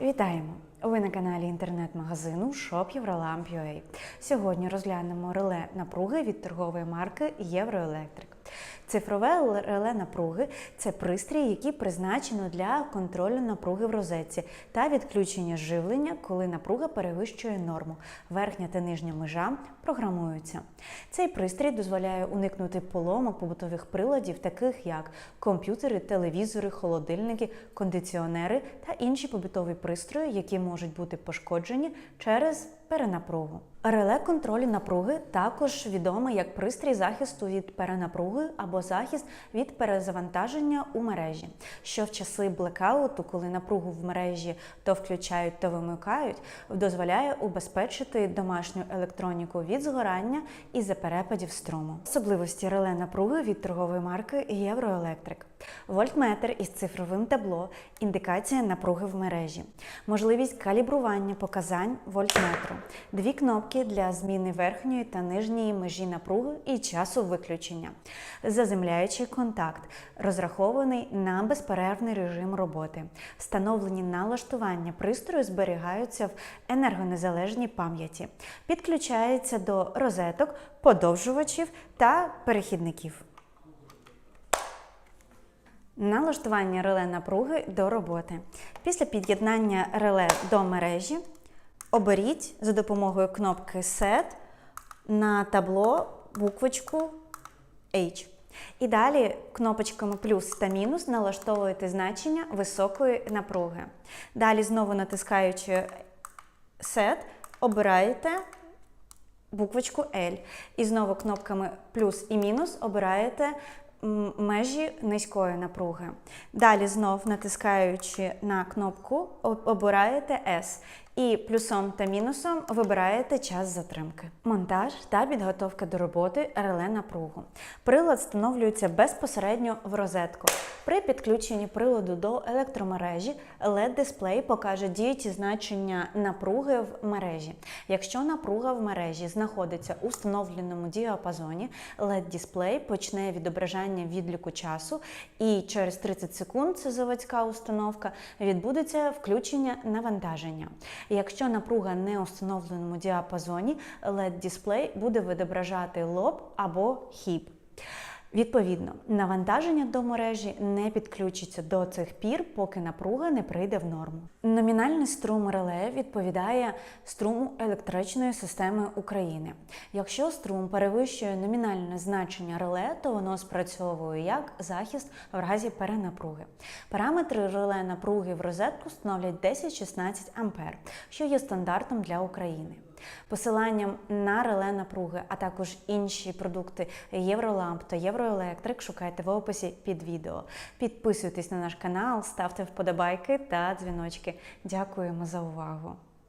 Вітаємо! Ви на каналі інтернет-магазину Shop Eurolamp.ua. Сьогодні розглянемо реле напруги від торгової марки Євроелектрик. Цифрове реле напруги це пристрій, який призначено для контролю напруги в розетці та відключення живлення, коли напруга перевищує норму. Верхня та нижня межа програмуються. Цей пристрій дозволяє уникнути поломок побутових приладів, таких як комп'ютери, телевізори, холодильники, кондиціонери та інші побутові пристрої, які можуть бути пошкоджені через перенапругу. Реле контролю напруги також відомий як пристрій захисту від перенапруги або захист від перезавантаження у мережі, що в часи блекауту, коли напругу в мережі то включають, то вимикають, дозволяє убезпечити домашню електроніку від згорання і за перепадів струму. Особливості реле напруги від торгової марки Євроелектрик. Вольтметр із цифровим табло, індикація напруги в мережі, можливість калібрування показань вольтметру, дві кнопки для зміни верхньої та нижньої межі напруги і часу виключення, заземляючий контакт, розрахований на безперервний режим роботи. Встановлені налаштування пристрою зберігаються в енергонезалежній пам'яті, підключається до розеток, подовжувачів та перехідників. Налаштування реле напруги до роботи. Після під'єднання реле до мережі оберіть за допомогою кнопки Set на табло буквочку H. І далі кнопочками плюс та мінус налаштовуєте значення високої напруги. Далі знову натискаючи Set, обираєте буквочку L. І знову кнопками плюс і мінус обираєте межі низької напруги. Далі знов натискаючи на кнопку, обираєте S. І плюсом та мінусом вибираєте час затримки. Монтаж та підготовка до роботи реле напругу. Прилад встановлюється безпосередньо в розетку. При підключенні приладу до електромережі LED-дисплей покаже діючі значення напруги в мережі. Якщо напруга в мережі знаходиться у встановленому діапазоні, LED-дисплей почне відображання відліку часу, і через 30 секунд це заводська установка відбудеться включення навантаження. Якщо напруга не у встановленому діапазоні, LED-дисплей буде відображати лоб або хіп. Відповідно, навантаження до мережі не підключиться до цих пір, поки напруга не прийде в норму. Номінальний струм реле відповідає струму електричної системи України. Якщо струм перевищує номінальне значення реле, то воно спрацьовує як захист в разі перенапруги. Параметри реле напруги в розетку становлять 10-16 А, що є стандартом для України. Посиланням на реле напруги, а також інші продукти Євроламп та Євроелектрик шукайте в описі під відео. Підписуйтесь на наш канал, ставте вподобайки та дзвіночки. Дякуємо за увагу!